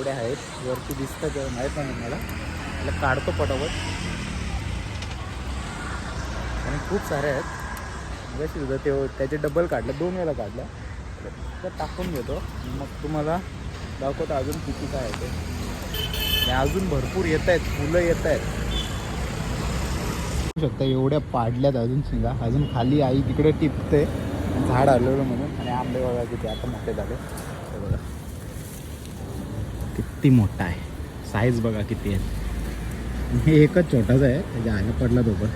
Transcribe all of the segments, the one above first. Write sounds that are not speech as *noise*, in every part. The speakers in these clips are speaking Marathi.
एवढे आहेत. वरती दिसतं ते माहीत नाही मला. मला काढतो पटापट. आणि खूप सारे आहेत. सुद्धा ते त्याचे डबल काढलं दोन वेळा काढलं. तर टाकून घेतो. मग तुम्हाला दाखवतो अजून किती काय आहे ते. आणि अजून भरपूर येत आहेत फुलं येत आहेत. शकता एवढ्या पाडल्यात अजून शिंगा अजून खाली आई तिकडे टिपते. झाड आलेलं म्हणून. आणि आंबे बघा किती आता मोठे झाले. बघा. किती मोठा आहे. साईज बघा किती आहे. हे एकच छोटाच आहे. त्याच्या आयला पडला तो पण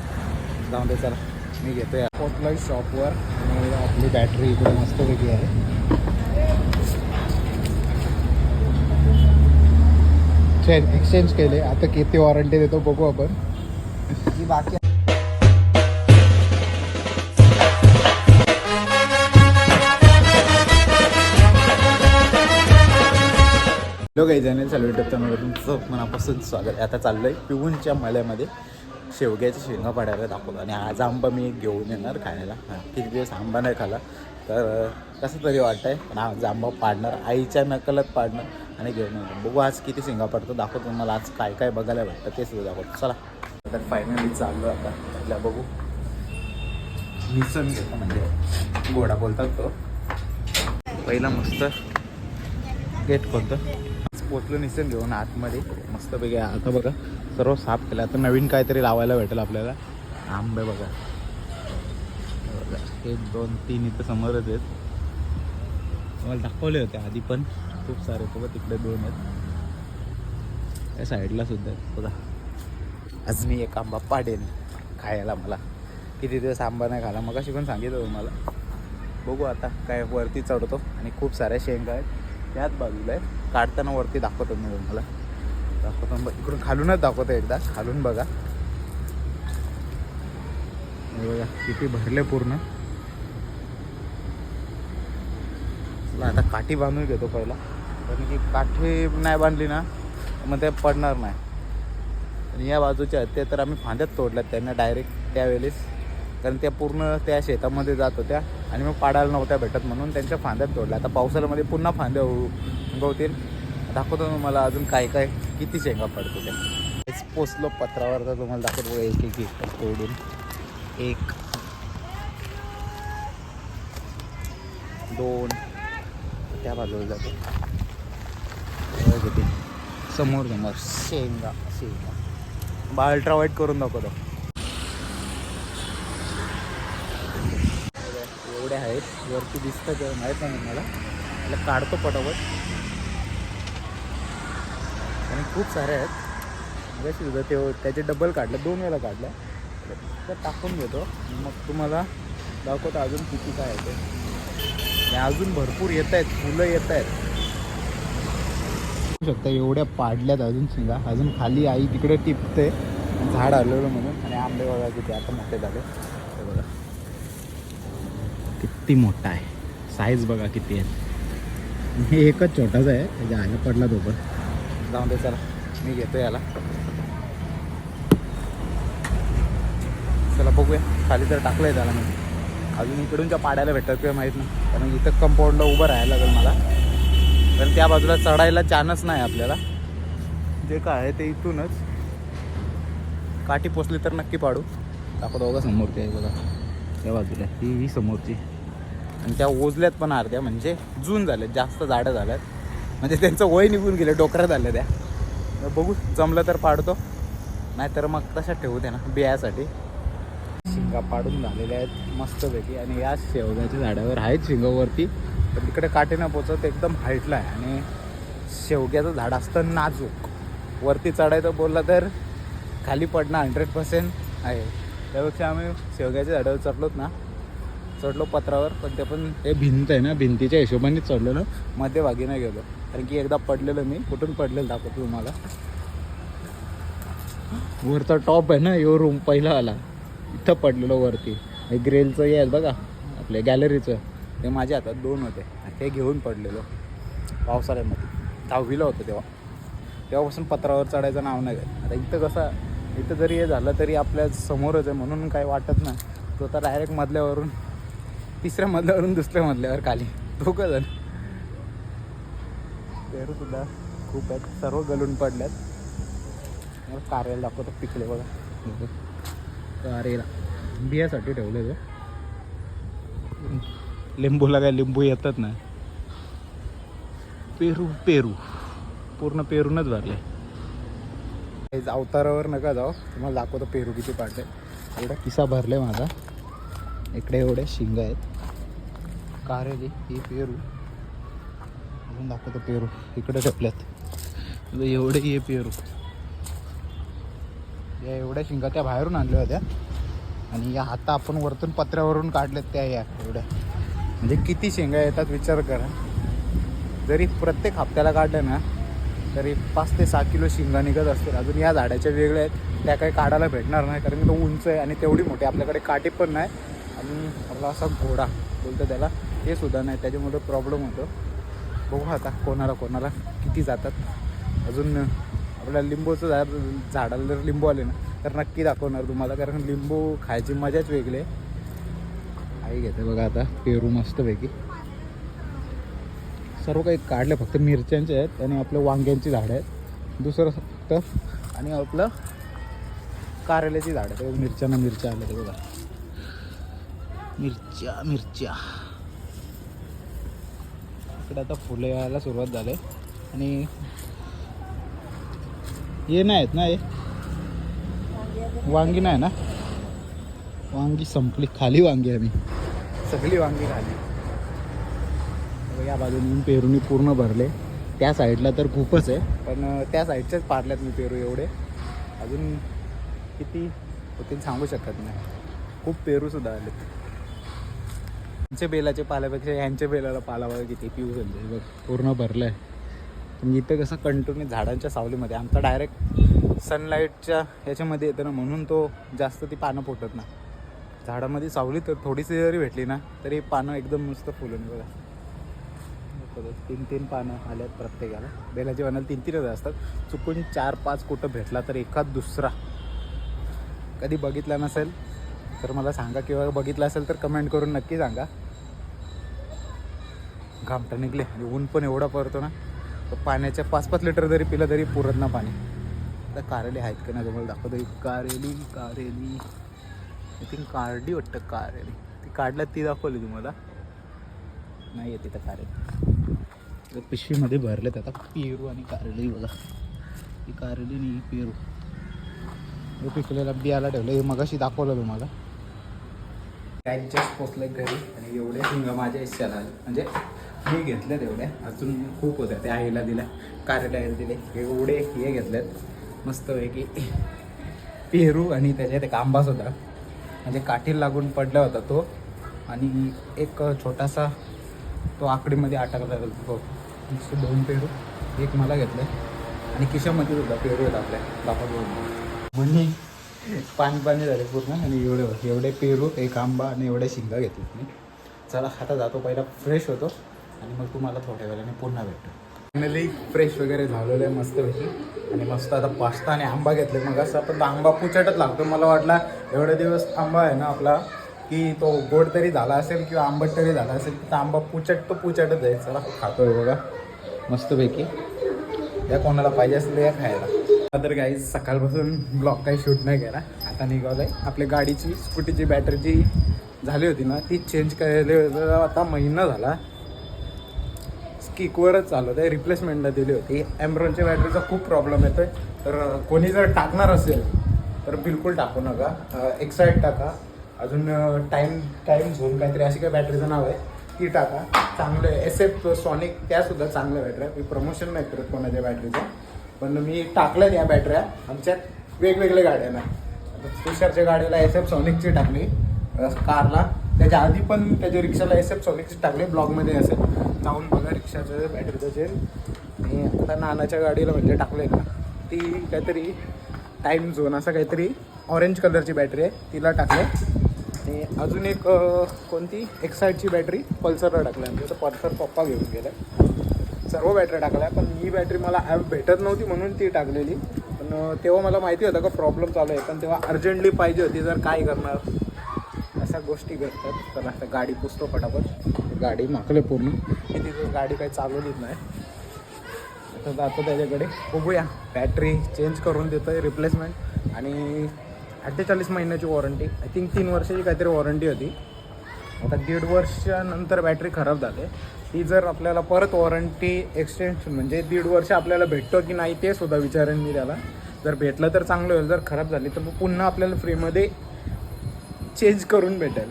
जाऊन दे चला. मी घेतो या कुठल्याही शॉपवर आणि आपली बॅटरी इकडे मस्तपैकी आहे. एक्सचेंज केले आता किती वॉरंटी देतो बघू आपण. बाकी हॅलो काही जण चालू युट्यूब चॅनलवर तुमचं मनापासून स्वागत. आता चाललं आहे पिऊनच्या मल्यामध्ये शेवग्याच्या शेंगा पाडायला दाखवतो. आणि आज आंबा मी घेऊन येणार खायला. किती दिवस आंबा नाही खाला. तर कसं तरी वाटतं आहे पण आज आंबा पाडणार आईच्या नकलत पाडणार आणि घेऊन येणार. बघू आज किती शेंगा पाडतो दाखवतो मला आज काय काय बघायला भेटतं ते सुद्धा दाखवतो. चला. तर फायनली चाललो आता. पहिला बघू. मिसळ घेतो म्हणजे. गोडा बोलतात तो. पहिला मस्त. गेट कोणतं? पोचलो निसेल घेऊन आतमध्ये. मस्तपैकी आता बघा सर्व साफ केलं. आता नवीन काहीतरी लावायला भेटेल आपल्याला. आंबे बघा. हे बघा एक दोन तीन इथं समोरच आहेत. तुम्हाला दाखवले होते आधी पण. खूप सारे बघा तिकडे दोन आहेत. या साईडला सुद्धा आहेत. बघा. आज मी एक आंबा पाडेल खायला मला. किती दिवस आंबा नाही खाला. मग अशी पण सांगितलं तुम्हाला. बघू आता काय वरती चढतो. आणि खूप साऱ्या शेंगा आहेत. त्याच बाजूला आहे काढताना वरती दाखवतो मी तुम्हाला. दाखवतो इकडून खालूनच दाखवतो एकदा. खालून बघा. बघा किती भरले पूर्ण. आता काठी बांधून घेतो पहिला. कारण की काठी नाही बांधली ना मग ते पडणार नाही. आणि या बाजूच्या आहेत ते तर आम्ही फांद्यात तोडल्यात त्यांना डायरेक्ट त्यावेळेस. कारण त्या पूर्ण त्या शेतामध्ये जात होत्या. आणि मग पाडायला नव्हत्या भेटत म्हणून त्यांच्या फांद्यात तोडल्या. आता पावसाळ्यामध्ये पुन्हा फांद्या उगवतील. दाखवतो मला अजून काय काय किती शेंगा पडतो त्या. हेच पोचलो पत्रावर तर तुम्हाला दाखवतो एक एक एक तोडून. एक दोन त्या बाजूला जातो. किती समोर समोर शेंगा शेंगा. बा अल्ट्रा वाईट करून दाखवतो. इकडे आहेत. वरती दिसतं ते माहीत नाही मला मला काढतो पटापट. आणि खूप सारे आहेत. जशी सुद्धा ते त्याचे डबल काढलं. दोन वेळा काढलं. तर टाकून घेतो मग तुम्हाला दाखवतो अजून किती काय आहे ते. आणि अजून भरपूर येत आहेत. फुलं येत आहेत. शकता एवढ्या पाडल्यात अजून शिंगा अजून खाली आई तिकडे टिपते. झाड आलेलं म्हणून. आणि आंबे बघा किती आता मोठे झाले. ते बघा. किती मोठा आहे? साईज बघा किती आहे. हे एकच छोटाच आहे. त्याच्या आल्या पडला तो पण जाऊन दे चला. मी घेतो याला. चला बघूया. खाली तर टाकलं आहे त्याला मी. अजून इकडूनच्या पाड्याला भेटत किंवा माहीत नाही. कारण इथं कंपाऊंडला उभं राहायला लागेल मला. कारण त्या बाजूला चढायला चान्स नाही आपल्याला. जे काय आहे ते इथूनच. काठी पोचली तर नक्की पाडू. दाखवतो बघा समोरची आहे बघा. त्या बाजूला. ही ही समोरची. आणि त्या ओजल्यात पण अर्ध्या म्हणजे जून झाल्यात जास्त झाडं झाल्यात. म्हणजे त्यांचं वय निघून गेलं डोकऱ्यात झाल्या त्या. बघू जमलं तर पाडतो. नाहीतर मग तशात ठेवू त्या ना बियासाठी. शिंगा पाडून झालेल्या आहेत मस्तपैकी. आणि या शेवग्याच्या झाडावर आहेत शिंगावरती. पण तिकडे काटे न पोचत एकदम हाईटला आहे. आणि शेवग्याचं झाड असतं नाजूक. वरती चढायचं बोललं तर खाली पडणं हंड्रेड पर्सेंट आहे. त्यापेक्षा आम्ही शेवग्याच्या झाडावर चढलोत ना. चढलो पत्रावर पण ते पण ते भिंत आहे ना भिंतीच्या हिशोबाने चढलेलो. मध्यभागी नाही गेलो. कारण की एकदा पडलेलो मी कुठून पडलेलं दाखवतो तुम्हाला. वरचा टॉप आहे ना यो रूम पहिला आला. इथं पडलेलो वरती. हे ग्रेलचं हे आहे बघा आपल्या गॅलरीचं. ते माझ्या हातात दोन होते. ते घेऊन पडलेलो. पावसाळ्यामध्ये. दहावीला होतं तेव्हा. तेव्हापासून पत्रावर चढायचं नाव नाही घेत. आता इथं कसं इथं जरी हे झालं तरी आपल्या समोरच आहे म्हणून काही वाटत नाही. तो तर डायरेक्ट मधल्यावरून तिसऱ्या मधल्यावरून दुसऱ्या मधल्यावर खाली. दोघं जण. तर सुद्धा खूप आहेत. सर्व गलून पडल्यात. मग कारेला दाखवतो पिकले बघा. कारेला. बियासाठी ठेवले ते. लिंबूला काय लिंबू येतात ना? पेरू पेरू. पूर्ण पेरूनच भरले. अवतारावर नका जाऊ. तुम्हाला दाखवतो पेरू किती पाडले. एवढा किस्सा भरले माझा. इकडे एवढे शिंग आहेत. कारेली ही पेरू. अजून दाखवतो पेरू. इकडे ठेपल्यात एवढे ये पेरू. या एवढ्या शिंगा त्या बाहेरून आणल्या होत्या. आणि या आता आपण वरतून पत्र्यावरून काढल्यात त्या या एवढ्या. म्हणजे किती शेंगा येतात विचार करा. जरी प्रत्येक हप्त्याला काढलं ना तरी पाच ते सहा किलो शिंगा निघत असतील. अजून या झाडाच्या वेगळ्या आहेत. त्या काही काढायला भेटणार नाही कारण तो उंच आहे आणि तेवढी मोठी. आपल्याकडे काठी पण नाही. आणि आपला असा घोडा बोलतो त्याला. हे सुद्धा नाही त्याच्यामुळं प्रॉब्लेम होतो. बघू आता कोणाला कोणाला किती जातात. अजून आपल्या लिंबूचं झाड झाडाला जर लिंबू आले ना तर नक्की दाखवणार तुम्हाला कारण लिंबू खायची मजाच वेगळी आहे. आई घेते बघा आता पेरू मस्तपैकी. सर्व काही काढले फक्त मिरच्यांचे आहेत आणि आपल्या वांग्यांची झाडं आहेत. दुसरं फक्त आणि आपलं कारल्याची झाडं आहेत. मिरच्यांना मिरच्या आल्या ते बघा. मिरच्या मिरच्या. इकडे आता फुलं यायला सुरुवात झाले. आणि हे नाहीत ना हे? वांगी नाही ना? वांगी संपली. खाली वांगी आम्ही सगळी वांगी खाली. या बाजूने पेरूनी पूर्ण भरले. त्या साईडला तर खूपच आहे. पण त्या साईडच्याच पारल्यात मी पेरू एवढे. अजून किती होतील सांगू शकत नाही. खूप पेरूसुद्धा आलेत. यांच्या बेलाचे पाल्यापेक्षा यांच्या बेलाला पाला वगैरे किती पिऊ झाले? बघ पूर्ण भरलं आहे पण इथं कसं कंटिन्यू झाडांच्या सावलीमध्ये आमचा डायरेक्ट सनलाईटच्या याच्यामध्ये येतं ना म्हणून तो जास्त ती पानं फुटत ना. झाडामध्ये सावली तर थोडीशी जरी भेटली ना तरी पानं एकदम मस्त फुलून बघा. तीन तीन पानं आल्यात प्रत्येकाला. बेलाची पानं तीन तीनच असतात. चुकून चार पाच कुठं भेटला तर एखाद दुसरा. कधी बघितला नसेल तर मला सांगा किंवा बघितला असेल तर कमेंट करून नक्की सांगा. घामटा निघले आणि ऊन पण एवढा पडतो ना तर पाण्याच्या पाच पाच लिटर जरी पिलं तरी पुरत ना पाणी. आता कारेली आहेत का नाही तुम्हाला दाखवतो. कारेली कारेली. आय थिंक कार्डी वाटतं कारेली. ती काढल्या ती दाखवली तुम्हाला. नाही आहे तिथं कारेली. तर पिशवीमध्ये भरलेत आता पेरू आणि कारली बघा. ती कारली नाही पेरू. हे पिकलेला बियाला ठेवलं. हे मगाशी दाखवलं तुम्हाला. जस्ट पोचलं घरी आणि एवढे शिंग माझ्या हिश्श्याला म्हणजे मी घेतले तेवढ्या अजून खूप होत्या. त्या आईला दिल्या कार्यालयाला दिले. एवढे हे घेतलेत. मस्तपैकी पेरू आणि त्याच्यात एक आंबाच होता. म्हणजे काठी लागून पडला होता तो. आणि एक छोटासा तो आकडीमध्ये अटकला होता तो. दोन पेरू. एक मला घेतलं. आणि किशामध्येच होता. पेरू होता आपल्या. बापाबरोबर म्हणजे पाणी पाणी झाले पूर्ण. आणि एवढे होते एवढे पेरू एक आंबा आणि एवढ्या शिंगा घेतले मी. चला आता जातो. पहिला फ्रेश होतो. आणि मग तुम्हाला थोड्या वेळाने पुन्हा भेटतो फायनली फ्रेश वगैरे झालेलं आहे मस्तपैकी आणि मस्त आता पास्ता आणि आंबा घेतले. मग असं पण आंबा पुचटच लागतो. मला वाटला एवढे दिवस आंबा आहे ना आपला की तो गोड तरी झाला असेल किंवा आंबट तरी झाला असेल तर आंबा पुचट तो पुचटच आहे. चला खातोय बघा. मस्तपैकी. या कोणाला पाहिजे असेल या खायला. तर काही सकाळपासून ब्लॉग काही शूट नाही केला. आता निघालंय. आपल्या गाडीची स्कूटीची बॅटरी जी झाली होती ना ती चेंज करायला आता महिना झाला. किकवरच चालत आहे. रिप्लेसमेंटला दिली होती. ॲम्ब्रॉनच्या बॅटरीचा खूप प्रॉब्लेम येतो आहे तर कोणी जर टाकणार असेल तर बिलकुल टाकू नका. एक्साईट टाका. अजून टाईम टाईम झोन काहीतरी अशी काही बॅटरीचं नाव आहे. ती टाका. चांगले एस एफ सॉनिक त्यासुद्धा चांगल्या बॅटऱ्या मी प्रमोशन नाही करत कोणाच्या बॅटरीचं पण मी टाकल्या या बॅटऱ्या आमच्यात वेगवेगळ्या गाड्यांना तुषारच्या गाडीला एस एफ सॉनिकची टाकली. कारला त्याच्या आधी पण त्याच्या रिक्षाला एस एफ सॉनिकची टाकली. ब्लॉगमध्ये असेल. जाऊन बघा रिक्षाचं बॅटरीचं त्याचे आणि आता नानाच्या गाडीला म्हणजे टाकले ना ती काहीतरी टाईम झोन असं काहीतरी ऑरेंज कलरची बॅटरी आहे तिला टाकले आणि अजून एक कोणती? एक्साईटची बॅटरी पल्सरला टाकल्या. म्हणजे तर पल्सर पप्पा घेऊन गेल्या. सर्व बॅटरी टाकल्या पण ही बॅटरी मला ॲप भेटत नव्हती म्हणून ती टाकलेली. पण तेव्हा मला माहिती होतं का प्रॉब्लेम चालू आहे पण तेव्हा अर्जंटली पाहिजे होती जर काय करणार. अशा गोष्टी घडतात. तर आता गाडी पुसतो पटापट गाडी माकले पूर्ण. मी तिथं गाडी काही चालवलीच नाही. तर जातो त्याच्याकडे. बघूया. बॅटरी चेंज करून देतो आहे रिप्लेसमेंट आणि अठ्ठेचाळीस महिन्याची वॉरंटी आय थिंक तीन वर्षाची काहीतरी वॉरंटी होती. आता दीड वर्षानंतर बॅटरी खराब झाली. ती जर आपल्याला परत वॉरंटी एक्सटेन्शन म्हणजे दीड वर्ष आपल्याला भेटतो की नाही ते सुद्धा विचारेन मी त्याला. जर भेटलं तर चांगलं होईल. जर खराब झाली तर मग पुन्हा आपल्याला फ्रीमध्ये चेंज करून भेटेल.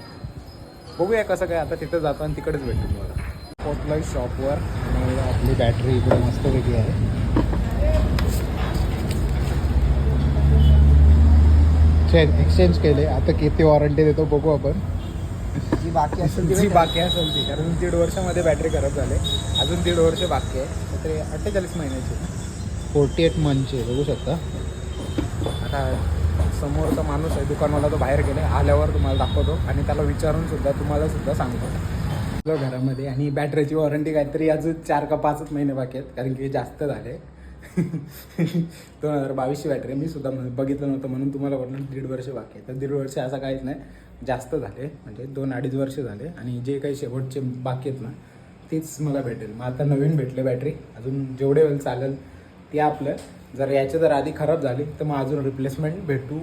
बघूया कसं काय आता तिथं जातो आणि तिकडेच भेटेल मला पोचलोय शॉपवर आणि आपली बॅटरी इकडे मस्तपैकी आहे. एक्सचेंज केले. आता किती वॉरंटी देतो बघू आपण. जी बाकी असेल ती जी. बाकी असेल ती कारण दीड वर्षामध्ये बॅटरी खराब झाले. अजून दीड वर्ष बाकी आहे. तर ते अठ्ठेचाळीस महिन्याची. फोर्टी एट मंथची बघू शकता. आता समोरचा माणूस आहे दुकानवाला तो बाहेर गेले आल्यावर तुम्हाला दाखवतो आणि त्याला विचारून सुद्धा तुम्हाला सुद्धा सांगतो. घरामध्ये आणि बॅटरीची वॉरंटी काहीतरी अजून चार का पाचच महिने बाकी आहेत कारण की जास्त झाले. *laughs* दोन हजार बावीसची बॅटरी मी सुद्धा बघितलं नव्हतं म्हणून तुम्हाला वाटलं दीड वर्ष बाकी आहे. तर दीड वर्ष असं काहीच नाही जास्त झाले. म्हणजे दोन अडीच वर्ष झाले आणि जे काही शेवटचे बाकी आहेत ना तेच मला भेटेल. मग आता नवीन भेटले बॅटरी अजून जेवढे वेळ चालेल ते आपलं जर याच्या जर आधी खराब झाली तर मग अजून रिप्लेसमेंट भेटू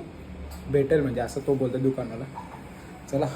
भेटेल म्हणजे असं तो बोलतो दुकानाला. चला.